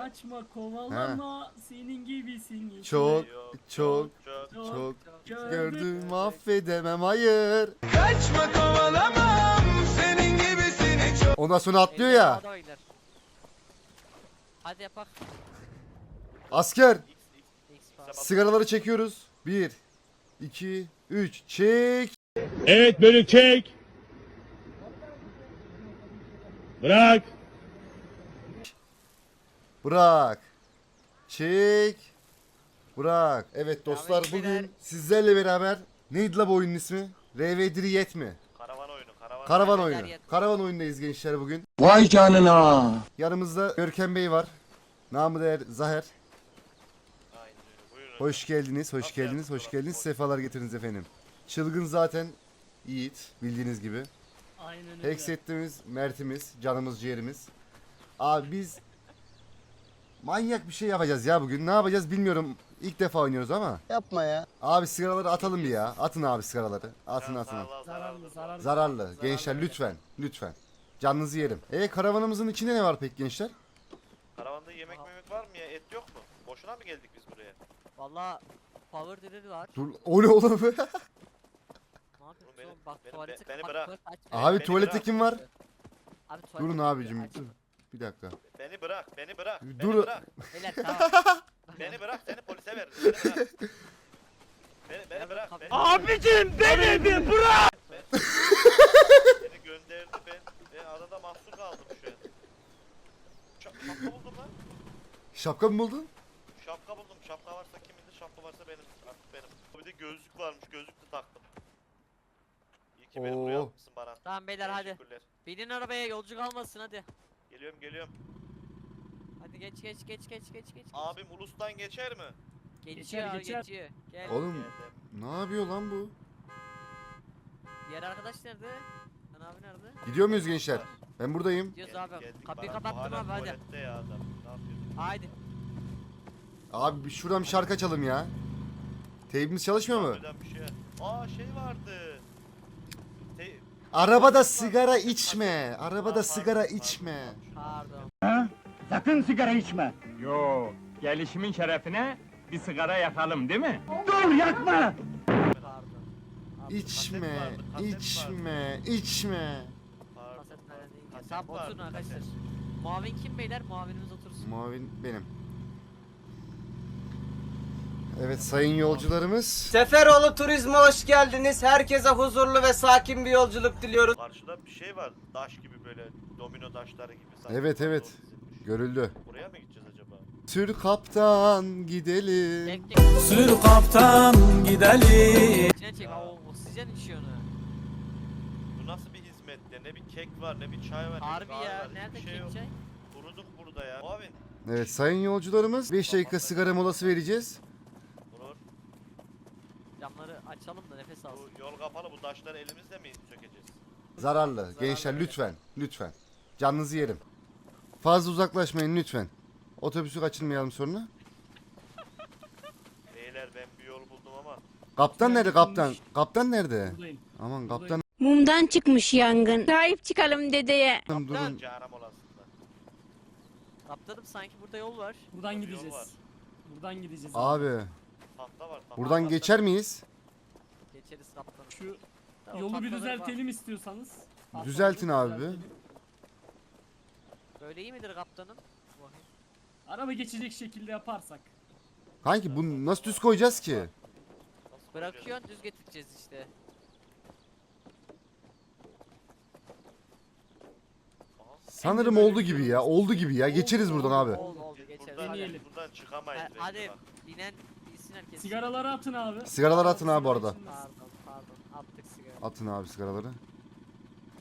Kaçma kovalama senin gibisin. Çok çok çok. çok gördüm. affedemem hayır. Kaçma kovalamam senin gibisini çok Ondan sonra atlıyor ya. Oynar. Hadi yapak. Asker X, sigaraları çekiyoruz. 1 2 3 çek. Evet bölük çek. Bırak. Bırak. Çek. Bırak. Evet dostlar Devam et beyler. bugün sizlerle beraber neydi la bu oyunun ismi? RV Diriyet mi? Karavan oyunu, karavan. Karavan Devam oyunu. eder. Karavan oyundayız gençler bugün. Vay canına Yanımızda Görkem Bey var. Namı değer Zaher. Aynen öyle. Buyurun. Hoş geldiniz, hoş Nasıl geldiniz, hoş geldiniz. Sefalar getirdiniz efendim. Çılgın zaten Yiğit bildiğiniz gibi. Aynen öyle. Hexet'imiz, Mert'imiz, canımız ciğerimiz. Abi biz manyak bir şey yapacağız ya bugün. Ne yapacağız bilmiyorum. İlk defa oynuyoruz ama. Yapma ya Abi sigaraları atalım bir ya. Atın abi sigaraları. Atın atın. zararlı, Zararlı zararlı. Zararlı. Gençler lütfen. Lütfen. Canınızı yerim. E karavanımızın içinde ne var peki gençler? Karavanda yemek memek var mı ya? Et yok mu? Boşuna mı geldik biz buraya? Valla power dedi var. Dur o ne oğlum? Ne yapıyorsun beni- oğlum? Bak beni- tuvaleti beni kapat, bırak. tuvalet aç. abi beni tuvalette bırak. kim var? Abi Durun aç, abicim. aç. Dur. Bir dakika. Beni bırak, beni bırak. Beni Dur. bırak. Beyler tamam. Beni bırak, seni polise veririm. Beni bırak. Beni, beni bırak. Beni, Abicim beni bir bırak. beni gönderdi ben. Ben arada mahsur kaldım şu an. Şap- Şapka buldum lan. Şapka mı buldun? Şapka buldum. Şapka varsa kimindi? Şapka varsa benim. Artık benim. Bir de gözlük varmış. Gözlük de taktım. İyi ki beni buraya Oo. atmışsın Baran. Tamam beyler hadi. Teşekkürler. Binin arabaya yolcu kalmasın hadi. Geliyorum geliyorum. Hadi geç geç geç geç geç geç. Abim Ulus'tan geçer mi? Geçiyor geçer. geçiyor. Gel. Oğlum Geldim. ne yapıyor lan bu? Diğer arkadaş nerede? Lan abi nerede? Gidiyor muyuz gençler? Ben buradayım. Gidiyoruz Geldik, abi. geldik. Kapıyı Baran kapattım abi hadi. tuvalette ya adam. Ne yapıyorsun? Haydi. Abi bir şuradan bir şarkı açalım ya. Teybimiz çalışmıyor mu? Buradan bir şey. Aa şey vardı. Arabada sigara içme. Arabada sigara içme. Pardon. Sakın sigara içme. Yo, gelişimin şerefine bir sigara yakalım değil mi? Dur yakma. İçme, içme, içme. Tamam vardı, oturun arkadaşlar. Muavin kim beyler? Muavinimiz otursun. Muavin benim. Evet sayın yolcularımız. Seferoğlu Turizm'e hoş geldiniz. Herkese huzurlu ve sakin bir yolculuk diliyoruz. Karşıda bir şey var. Taş gibi böyle domino taşları gibi. sanki Evet, evet. dizilmiş. Görüldü. Buraya mı gideceğiz acaba? Sür kaptan gidelim. Çek. Sür kaptan gidelim İçine çek. Aa, oksijen içiyor onu. Bu nasıl bir hizmet ya? Ne bir kek var, ne bir çay var, ne Harbi bir kahve ya. var, hiçbir Nerede şey yok. kek çay? Kuruduk burada ya. Muavin. Evet sayın yolcularımız 5 dakika sigara molası vereceğiz. Açalım da nefes alsın. Bu yol kapalı. Bu taşları elimizle mi sökeceğiz? Zararlı. Gençler lütfen. Lütfen. Canınızı yerim. Fazla uzaklaşmayın lütfen. Otobüsü kaçırmayalım sonra. Beyler ben bir yol buldum ama. Kaptan nerede kaptan? Kaptan nerede? Buradayım. Aman kaptan Mumdan çıkmış yangın. Sahip çıkalım dedeye. durun. Caram olasında. Kaptanım sanki burada yol var. Buradan yol var. gideceğiz. Buradan gideceğiz. Abi Tahta var. Tahta. buradan Tahta- geçer miyiz? Geçeriz kaptanım. Şu Tamam, yolu bir tahtaları var. düzeltelim istiyorsanız. Düzeltin abi. düzeltelim. Böyle iyi midir kaptanım? Vay. Araba geçecek şekilde yaparsak. Kanki bunu nasıl düz koyacağız ki? Nasıl? Bırakıyorsun düz getireceğiz işte. Sanırım oldu gibi ya. Oldu gibi ya. Geçeriz buradan abi. Oldu oldu geçeriz. buradan, Hadi. Deneyelim. buradan çıkamayız. Bence Hadi bak. binen bilsin herkes. Sigaraları atın abi. Sigaraları atın abi bu arada. Pardon pardon attık sigara. Atın abi sigaraları.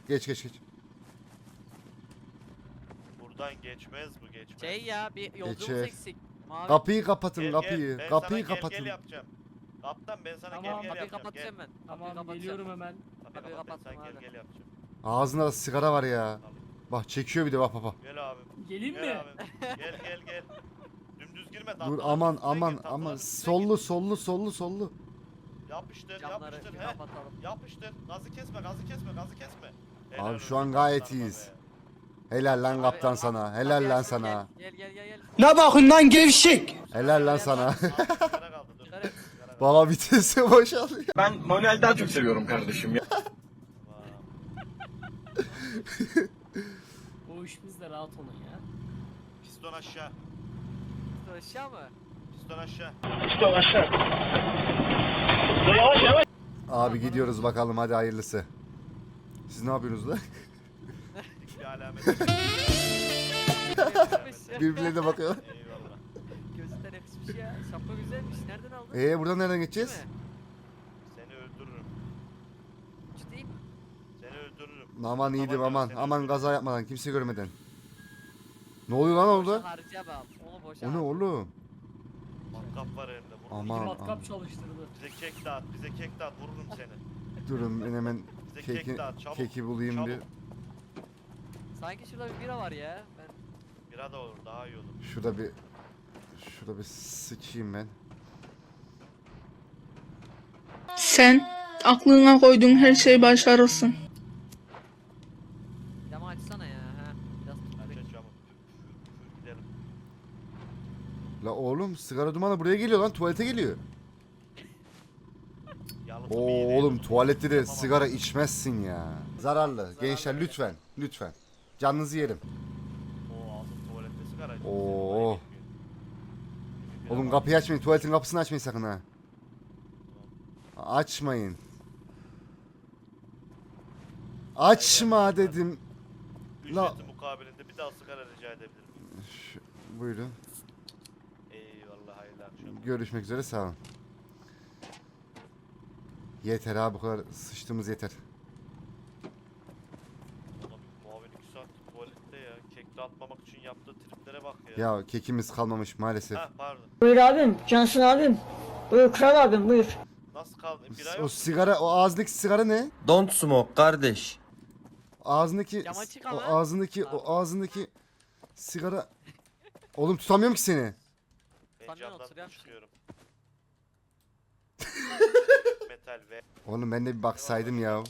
Geç geç geç. Buradan geçmez bu geçmez. Şey ya bir yolcumuz Geçer. eksik. Mavi. Kapıyı kapatın Gel, kapıyı. gel. Ben Kapıyı sana Gel, kapatın. gel yapacağım. Kaptan ben sana Tamam, gel gel Kapıyı yapacağım. kapatacağım ben. Kapıyı Tamam kapatacağım. geliyorum hemen. Gel. Kapıyı Kapıyı kapat ben sana gel abi. gel yapacağım. Ağzında da sigara var ya. Bak çekiyor bir de bak bak bak. Gel abi. Geleyim mi? Gel abi. Gel gel gel. Girme. Dur tahtaların aman üstüne aman gir, tahtaların aman. üstüne Sollu gir. sollu sollu sollu. Yapıştır Camları yapıştır. bir He. kapatalım. Yapıştır. Gazı kesme gazı kesme gazı kesme. Abi Helal şu an gayet aslanıma iyiyiz. be. Helal lan kaptan Abi, sana. abi, Helal abi, lan abi, sana. Gel gel gel gel. Ne bakın lan gevşek. Helal lan sana. Abi sigara kaldı dur. Sigara et. Sigara kaldı. Baba vitesi boşalıyor. Ben manuel daha çok seviyorum kardeşim ya. O iş bizde rahat olun ya. Piston aşağı. Aşağı mı? Piston aşağı. Abi gidiyoruz bakalım hadi hayırlısı. Siz ne yapıyorsunuz lan? Bir alamet. Birbirlerine bakıyor. Eyvallah. Gözünden yakışmış ya. Şapka güzelmiş. Nereden aldın? Ee buradan nereden Değil geçeceğiz? mi? Seni öldürürüm. Ciddiyim. Seni öldürürüm. Aman iyiydim Aman aman. seni Aman öldürürüm. gaza yapmadan kimse görmeden. Ne oluyor lan Boşa orada? harcamam. Onu boşa O ne oğlum? Matkap var elimde. Vururum. Aman. İki matkap aman. çalıştırdı. Bize kek dağıt. Bize kek dağıt. Vururum seni. Durun ben hemen Bize keki, kek dağıt. Çabuk. keki bulayım Çabuk. bir. Sanki şurada bir bira var ya. Ben Bira da olur. Daha iyi olur. Şurada bir şurada bir sıçayım ben. Sen aklına koyduğun her şeyi başarırsın. camı açsana ya. Ha. Biraz tut Aç be. aç çabuk. Üf, üf, Gidelim. La oğlum sigara dumanı buraya geliyor lan tuvalete geliyor. Yalıtım Oo iyi değil oğlum tuvalette de sigara içmezsin ya. Zararlı. Gençler evet. lütfen lütfen. Canınızı yerim. Oo ağzım tuvalette sigara içiyor. Oo. Oğlum bira kapıyı açmayın. Tuvaletin kapısını açmayın sakın ha. Açmayın. Açma dedim. La- Ücreti mukabilinde bir daha sigara rica edebilirim. Şu- buyurun. Görüşmek üzere sağ olun. Yeter abi bu kadar sıçtığımız yeter. Ulan muavin 2 saat tuvalette ya. Kek dağıtmamak için yaptığı triplere bak ya. Ya kekimiz kalmamış maalesef. Ha pardon. Buyur abim, Cansın abim. Buyur kral abim, buyur. Nasıl kaldı? Bira O yok. sigara, o ağzındaki sigara ne? Don't smoke kardeş. Ağzındaki, Cam açık o ama. ağzındaki, o ağzındaki sigara... Oğlum tutamıyorum ki seni. Camdan oturuyorsun. çıkıyorum. Metal ve Oğlum ben de bir baksaydım ya.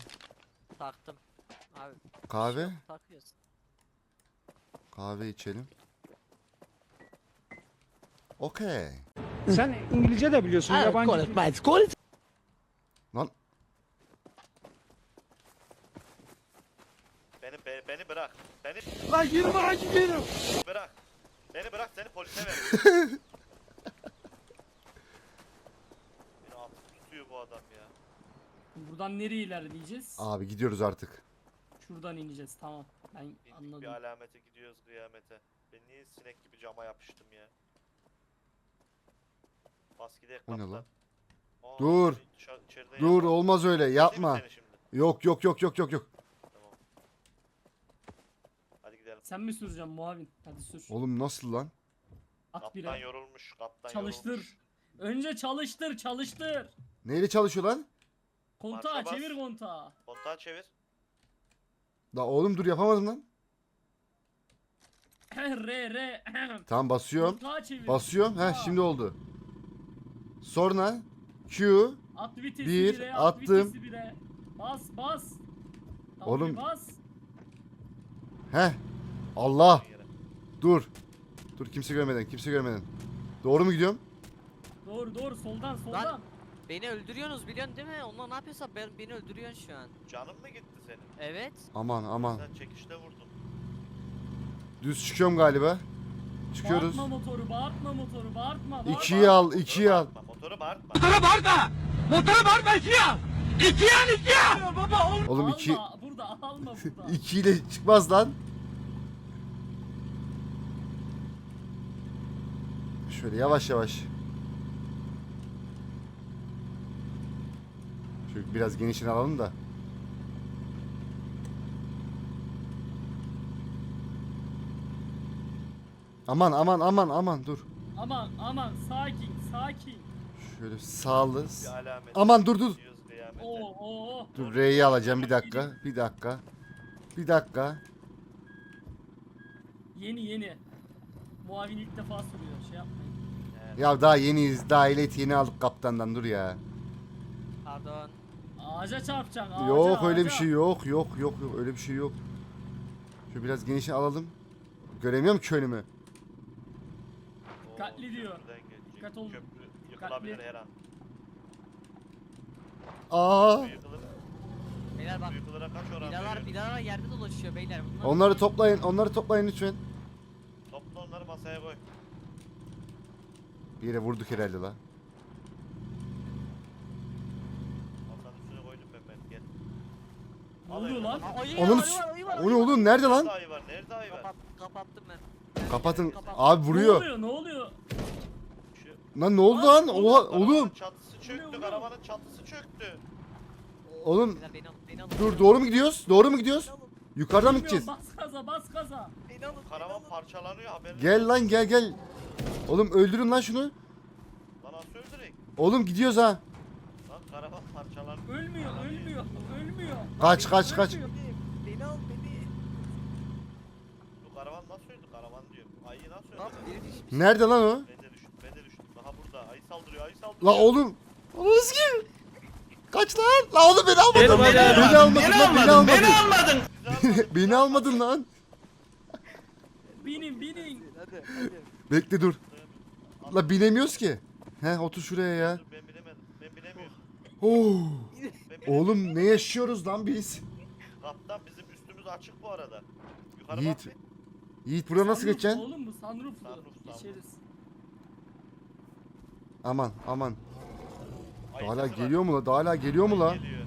Taktım. Abi. Kahve? Takıyorsun. Kahve içelim. Okey. Sen İngilizce de biliyorsun yabancı. Lan beni be- beni bırak. Beni Lan yürü bak gidiyorum. bırak. Beni bırak seni polise ver. Beni atıp tutuyor bu adam ya. Buradan nereye ilerleyeceğiz? abi gidiyoruz artık. Şuradan ineceğiz tamam. Ben İndik bir anladım. alamete gidiyoruz kıyamete. Ben niye sinek gibi cama yapıştım ya? Bas gidelim O ne lan? Aa, Dur. dışarı- içeride Dur yapma. olmaz öyle mi yapma. seni şimdi? Yok yok yok yok yok yok. Tamam. Hadi gidelim. Sen mi süreceksin muavin? Hadi sür. Oğlum nasıl lan? At Kaptan bire. yorulmuş. Kaptan Çalıştır. yorulmuş. Önce çalıştır çalıştır. Neyle çalışıyor lan? Kontağı bas. çevir kontağı. Kontağı çevir. La oğlum dur yapamadım lan. re re. Tamam basıyorum. Kontağı çevir. Basıyorum. Heh Kontağı. şimdi oldu. Sonra Q. At vitesi Bir, bire, at attım. vitesi bire. Bas bas. Tamam, Oğlum. Bas. Heh. Allah. Yere. Dur. Dur kimse görmeden kimse görmeden. Doğru mu gidiyorum? Doğru doğru soldan soldan. Beni öldürüyorsunuz biliyorsun değil mi? Onlar ne yapıyorsa ben, beni öldürüyorsun şu an. Canın mı gitti senin? Evet. Aman aman. Sen çekişte vurdun. Düz çıkıyorum galiba. Çıkıyoruz. Bağırtma motoru bağırtma motoru bağırtma. bağırtma. İkiyi al Motoru ikiyi al. bağırtma, Motoru bağırtma. İki. İki iki oğlum. Oğlum alma, iki, burada alma burada. ikiyle çıkmaz lan. Şöyle yavaş yavaş. Biraz genişini alalım da. Aman aman aman aman dur. aman aman sakin sakin. Şöyle sağlı. Aman dur dur. Oo oo. Dur R'yi alacağım bir dakika. Bir dakika. Bir dakika. Yeni yeni. Muavin ilk defa soruyor şey yapmayın. Ya daha yeniyiz. Daha ehliyet yeni aldık kaptandan dur ya. Pardon. Ağaca çarpacaksın ağaca Yok öyle bir ağaca. şey yok. Yok yok yok öyle bir şey yok. Şu biraz genişini alalım. Göremiyorum ki önümü. Dikkatli diyor. Dikkat ol. Köprü yıkılabilir Dikkatli. her an. Aa! Yıkılır. Beyler bak yıkılır kaç oran binalar veriyor? yerde dolaşıyor beyler. Bunlar Onları toplayın, onları toplayın lütfen. Topla onları masaya koy. Bir yere vurduk herhalde la. Masanın üstüne koydum ben ben gel. Ne oluyor lan? Aa, ayı Onun var, ayı var, ayı var, O ne ayı var. oğlum nerede lan? Nerede ayı var? Nerede ayı var? Kapat, kapattım ben. Kapatın. Kapat. Abi Ne vuruyor. oluyor? Ne oluyor? Şu- Lan ne oldu lan? Oha oğlum. Çatısı çöktü. oluyor. Karavanın çatısı çöktü. Oğlum Beyler beni alın, beni alın. dur doğru mu gidiyoruz? Doğru mu gidiyoruz? Yukarıdan mı Bilmiyorum, gideceğiz? Bas gaza bas gaza. beni alın, beni Karavan alın. parçalanıyor haberin Gel lan gel gel. Oğlum öldürün lan şunu. Lan nasıl öldürek? Oğlum gidiyoruz ha. Lan karavan parçalanıyor. Ölmüyor, ölmüyor, ölmüyor. Kaç kaç kaç. Ölmüyor. Beni al, beni. Bu karavan nasıl öldü? Karavan diyor. Ayı nasıl Lan öldü? biri düşmüş. Nerede lan o? Ben de düştüm. Ben de düştüm. Aha burada. Ayı saldırıyor. Ayı saldırıyor. La oğlum. Oğlum kim? Kaç lan? La oğlum beni almadın lan. Beni almadın lan. Beni almadın. Beni almadın. Beni almadın lan. Binin, binin. Hadi, hadi. Bekle dur. La binemiyoruz ki. He otur şuraya ya. Ben bilemiyorum. Oğlum ne yaşıyoruz lan biz? Kaptan bizim üstümüz açık bu arada. Yukarı Yiğit. bak bir. Yiğit buraya nasıl Sunroof geçeceksin? Oğlum bu sunrooflu. Sunroof, sunroof. Geçeriz. Aman aman. Ayı Hala var. geliyor mu la? Daha hala geliyor mu la? Geliyor.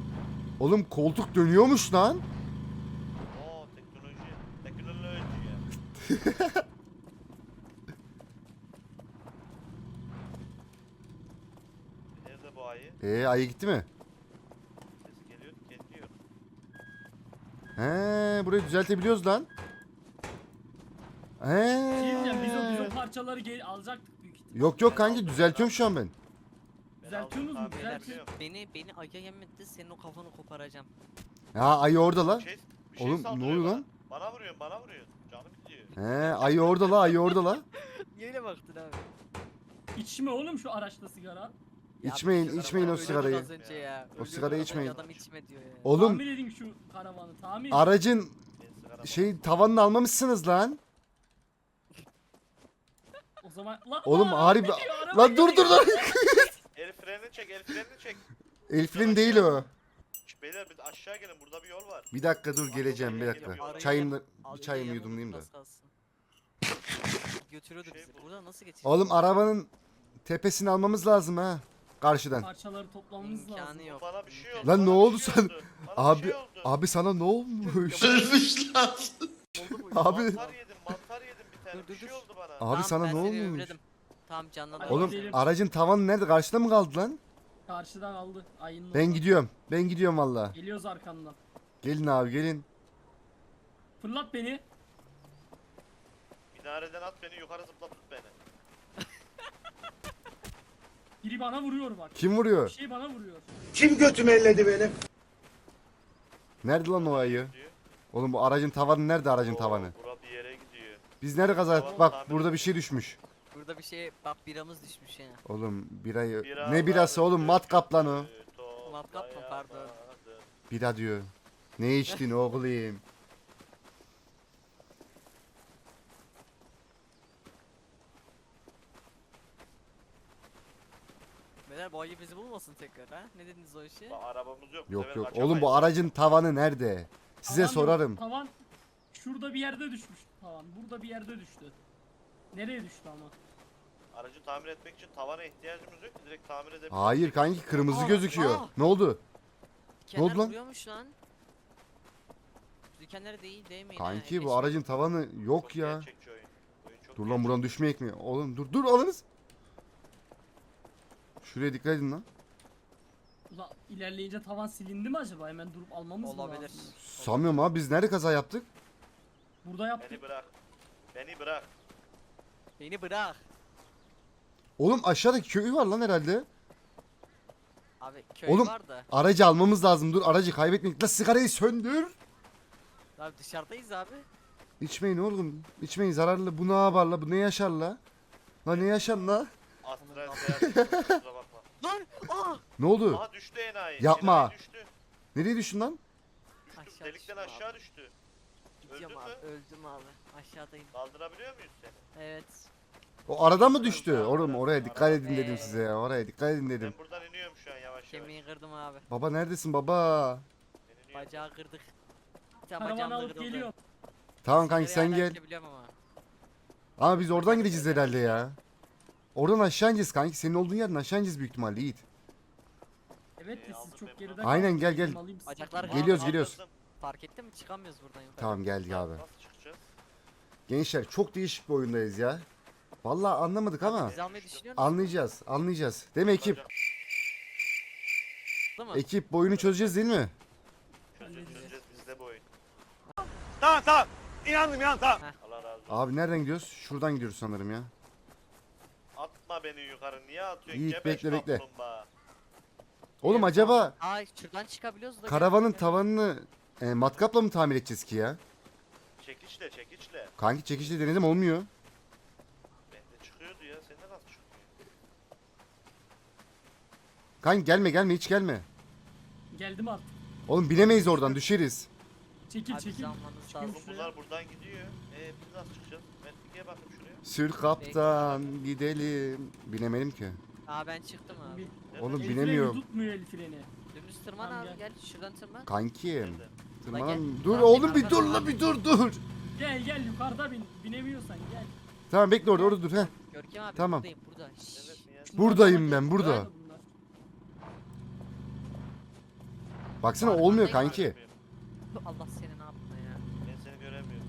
Oğlum koltuk dönüyormuş lan. Oo teknoloji. Teknoloji ya. Nerede bu ayı? Ee ayı gitti mi? Ses geliyor, geliyor. He burayı düzeltebiliyoruz lan. He. Diyeceğim biz o, biz o parçaları geri alacaktık büyük ihtimalle. Yok yok kanki düzeltiyorum şu an ben. Düzeltiyorsunuz mu? ediyorum. beni beni aya yemetti senin o kafanı koparacağım. Ha ayı orada la. Şey- bir şey Oğlum, ne saldırıyor oluyor bana. lan? Bana vuruyorsun, bana vuruyorsun. Canım gidiyor. He ayı orada la ayı orada la. Niye öyle baktın abi? İçme oğlum şu araçta sigara. İçmeyin içmeyin o sigarayı. O sigarayı içmeyin. Adam içme diyor ya. Oğlum Tamir edin şu karavanı tamir. aracın şey tavanını almamışsınız lan. O zaman lan Oğlum lan, harbi gidiyor, araba lan dur gidiyor. dur dur. El frenini çek, el frenini çek. Elflin değil o. Şş, Beyler bir aşağı gelin, burada bir yol var. Bir dakika dur geleceğim bir dakika. Al, bir çayımı yudumlayayım da. yanımızda kalsın. Götürüyordu Şey bizi. bu. Buradan nasıl geçeceğiz? Oğlum arabanın tepesini almamız lazım ha. Karşıdan. Parçaları toplamamız lazım. İmkanı yok. Bana bir şey oldu. Lan bana ne bir oldu şey sen- oldu, bana bir Abi şey oldu. abi sana ne olmuş? Oldu mu? Abi Mantar yedim, mantar yedim bir tane. Dur, dur, bir şey dur. oldu bana. abi Tamam, sana ben ne seni olmuş? Tamam canlandı. Hadi Oğlum gidelim. aracın tavanı nerede? Karşıda mı kaldı lan? Karşıdan aldı. Ayının Ben gidiyorum. Ben gidiyorum valla. Geliyoruz arkandan. Gelin abi gelin. Fırlat beni. Minareden at beni, yukarı zıpla tut beni. Biri bana vuruyor bak. Kim Bir vuruyor? şey bana vuruyor. Nerede lan o ayı? Oğlum bu aracın tavanı nerede aracın Oo, tavanı? Bura bir yere gidiyor. Biz nerede kaza yaptık? Bak burada bir şey düşmüş. Burada bir şey bak biramız düşmüş ya. Oğlum birayı... Bira Ne birası oğlum? Matkap lan o. kötü Matkap mı? Pardon. Bira diyor. Ne içtin oğlum? Beyler bu ayı bizi bulmasın tekrar ha? Ne dediniz o işe? Bak, arabamız yok. bu Yok sefer yok. kaçamayız. Oğlum bu aracın tavanı nerede? Size Tavan yok, sorarım. Tavan şurada bir yerde düşmüş tavan. Burada bir yerde düştü. Nereye düştü ama? Aracı tamir etmek için tavana ihtiyacımız yok ki direkt tamir edebiliriz. Hayır kanki kırmızı Aa, gözüküyor. aa. Ne oldu? Dikenler oldu lan? vuruyormuş lan. Dikenlere değil değmeyin ha, Kanki bu geçmeyin. aracın tavanı yok Çok ya. gerçekçi oyun. Oyun çok Dur lan gerçekçi. buradan düşmeyek mi? Oğlum dur dur alınız. Şuraya dikkat edin lan. Ulan ilerleyince tavan silindi mi acaba? Hemen durup almamız mı Olabilir. lazım? Sanmıyorum abi biz nerede kaza yaptık? Burada yaptık. Beni bırak. Beni bırak. Beni bırak. Oğlum aşağıdaki köy var lan herhalde. Abi köy Oğlum. var da. Aracı almamız lazım. Dur aracı kaybetmedik. La sigarayı söndür. Abi dışarıdayız abi. İçmeyin oğlum. İçmeyin zararlı. Bu ne yapar la? Bu ne yaşar la? La ne yaşar la? Lan! Aa! Ne oldu? Aha düştü enayi. Yapma. Enayi düştü. Nereye düştün lan? Düştü. Aşağı Delikten düştü abi. aşağı düştü. Gidiyorum Öldün abi. mü? Öldüm abi. Aşağıdayım. Kaldırabiliyor muyuz seni? Evet. O arada mı düştü? Oğlum oraya dikkat edin dedim Ee. size ya. Oraya dikkat edin dedim. Ben buradan iniyorum şu an yavaş yavaş. Kemiği kırdım abi. Baba neredesin baba? Ben iniyorum. Bacağı kırdık. Bir tane Karavan bacağım alıp kırıldı. geliyor. Tamam kanki Nereye sen hala gel. gidebiliyorum ama. Ama biz oradan gideceğiz herhalde ya. Oradan aşağı ineceğiz kanki. Senin olduğun yerden aşağı ineceğiz büyük ihtimalle Yiğit. Evet Ee, de siz çok ben geride bunu. Aynen, gel, gel. Alayım sizi. Geliyoruz, kaldırdım. geliyoruz. Fark ettin mi? Çıkamıyoruz buradan yukarı. Tamam geldik abi. Nasıl çıkacağız? Gençler çok değişik bir oyundayız ya. Vallahi anlamadık ama Biz almayı düşünüyor musun? anlayacağız, anlayacağız. Değil mi ekip? Değil mi? Ekip bu oyunu çözeceğiz değil mi? Çözeceğiz çözeceğiz bizde bu oyun. Tamam tamam. İnandım ya tamam. Allah razı olsun. Abi nereden gidiyoruz? Şuradan gidiyoruz sanırım ya. Atma beni yukarı niye atıyorsun? Yiğit, Gebeş bekle, bekle. kaplumbağa. Oğlum acaba Aa şuradan çıkabiliyoruz da. karavanın tavanını e, matkapla mı tamir edeceğiz ki ya? Çekiçle çekiçle. Kanki çekişle denedim olmuyor. Bende çıkıyordu ya sende nasıl çıkmıyor? Kanki gelme gelme hiç gelme. Geldim artık. Oğlum binemeyiz oradan düşeriz. Çekil Abi çekil. zamanınız lazım. Oğlum şuraya. bunlar buradan gidiyor. Eee biz nasıl çıkacağız? Ben bir bakayım. Sür kaptan gidelim. Binemedim ki. Aa ben çıktım abi. Oğlum El binemiyorum. freni tutmuyor el freni. Dümdüz tırman Tamam, abi gel. gel. Şuradan tırman. Kankim. Nerede? Tırman. gel. Dur Tamam, oğlum gel, bir dur la bir dur dur. Gel gel yukarıda bin. Binemiyorsan gel. Tamam bekle orada orada dur he. Görkem abi Tamam. buradayım burada. Şşş. Ya? Buradayım ben burada. Nerede bunlar? Baksana olmuyor kanki. Allah seni ne yaptın ya. Ben seni göremiyorum.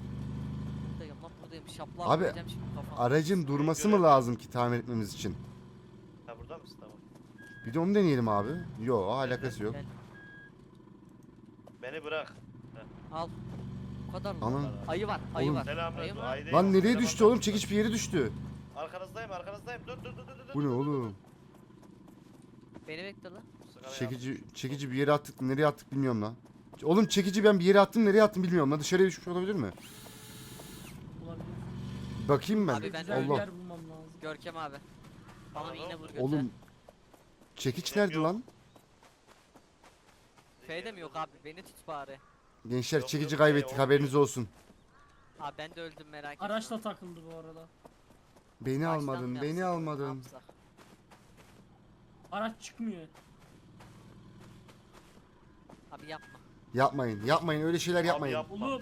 Şapla Abi, koyacağım şimdi. Aracın durması mı lazım ki tamir etmemiz için? Ha burada mısın tamam. Bir de onu deneyelim abi. Yo alakası yok. Gel, Beni bırak. al. Bu kadar mı? Ana. Ayı var, ayı Oğlum. var. Ayı Selamünaleyküm. var. Haydi. Lan nereye düştü oğlum? Çekiç bir yere düştü. Arkanızdayım arkanızdayım. Dur dur dur dur dur. Bu ne oğlum? Beni bekle lan. Çekici çekici bir yere attık nereye attık bilmiyorum lan. Oğlum çekici ben bir yere attım nereye attım bilmiyorum lan. Dışarıya düşmüş olabilir mi? Bakayım ben. Abi ben Allah. yer bulmam lazım. Görkem abi. Bana bir iğne vur götür. Oğlum çekiç nerede lan? F'de mi yok abi? Beni tut bari. Gençler Yok, çekici yok, kaybettik şey, haberiniz olsun. Abi ben de öldüm merak etme. Araçla takıldı bu arada. Beni Baştan almadın, beni yapsak, ne almadın. yapsak? Araç çıkmıyor. Abi yapma. Yapmayın, yapmayın öyle şeyler Abi yapmayın. yapma. Oğlum,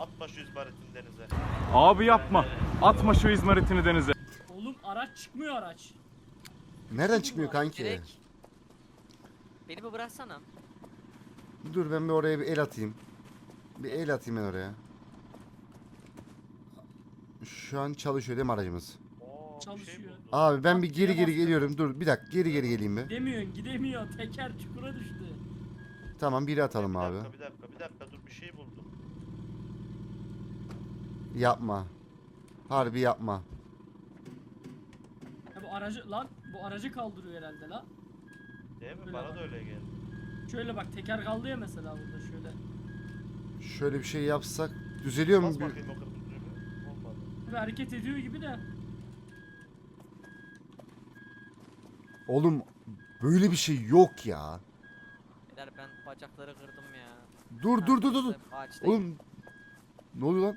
Atma şu izmaritini denize. Abi yapma. Atma şu izmaritini denize. oğlum araç çıkmıyor araç. Nereden çıkmıyor kanki? Direkt. Beni bir bıraksana. Dur ben bir oraya bir el atayım. Bir el atayım ben oraya. Şu an çalışıyor değil mi aracımız? Şey Çalışıyor. Abi ben bir geri geri geliyorum. Dur bir dakika geri geri geleyim bir. Gidemiyorsun gidemiyor. Teker çukura düştü. Tamam biri atalım bir abi. dakika, bir dakika, bir dakika dur bir şey buldum. Yapma. Harbi yapma. Ya bu aracı lan bu aracı kaldırıyor herhalde la. Değil mi? Öyle Bana bak. da öyle geldi. Şöyle bak teker kaldı ya mesela burada şöyle. Şöyle bir şey yapsak düzeliyor mu? Bas Bir- bakayım o kırmızı düğmeye. Olmadı. Hareket ediyor gibi de. Oğlum böyle bir şey yok ya. Beyler ben bacakları kırdım ya. Dur dur dur dur. dur. Ağaçtayım. Oğlum ne oluyor lan?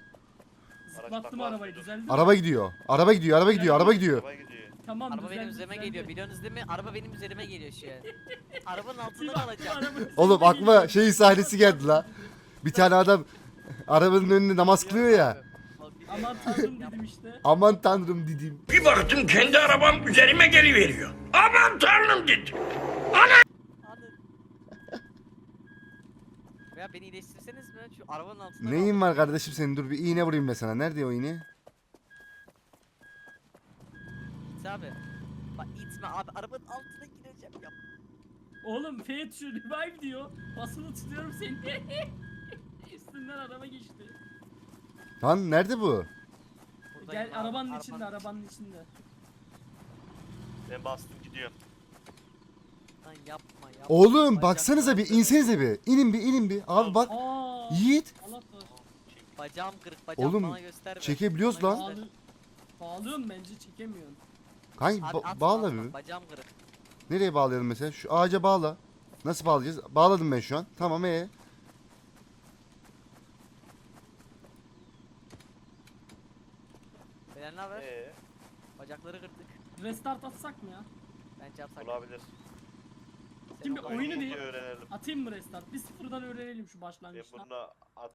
Zıplattım arabayı düzeldi mi? Araba gidiyor. Araba gidiyor. Araba gidiyor. Araba gidiyor. Araba gidiyor. Tamam Araba düzeldi, benim üzerime düzeldi. geliyor biliyorsunuz değil mi? Araba benim üzerime geliyor şu an. Arabanın Bir altında baktım kalacağım. arabanın Oğlum aklıma geliyor. şey sahnesi geldi la. Bir tane adam arabanın önünde namaz kılıyor ya. Aman tanrım dedim işte. Aman tanrım dedim. Bir baktım kendi arabam üzerime geliveriyor. Aman tanrım dedim. Anı. Veya beni iyileştirseniz mi? Şu arabanın altında Neyin var kardeşim senin? Dur bir iğne vurayım ben sana. Nerede o iğne? İt abi. Bak itme abi arabanın altına gireceğim ya. Oğlum F tuşu revive diyor. Basılı tutuyorum seni. Üstünden araba geçti. Lan nerede bu? Buradayım Gel abi, arabanın içinde arabanın içinde. Ben bastım gidiyorum. Lan yapma yapma. Oğlum Bacak- baksanıza bir insenize bir. İnin bir inin bir. Abi bak. Aa. Yiğit. Allah. Bacağım kırık bacağım Oğlum, bana gösterme. çekebiliyoruz Bana lan. göster. Bağlı, bağlıyorum bence çekemiyorsun. Kanki Abi ba- atma, bağla atma, bir. Bacağım kırık. Nereye bağlayalım mesela? Şu ağaca bağla. Nasıl bağlayacağız? Bağladım ben şu an. Tamam ee. ne haber? Ee, Bacakları kırdık. Restart atsak mı ya? Bence yapsak. olabilir. Şimdi oyunu değil. öğrenelim. Atayım mı restart? Bir sıfırdan öğrenelim şu başlangıçta. bunu at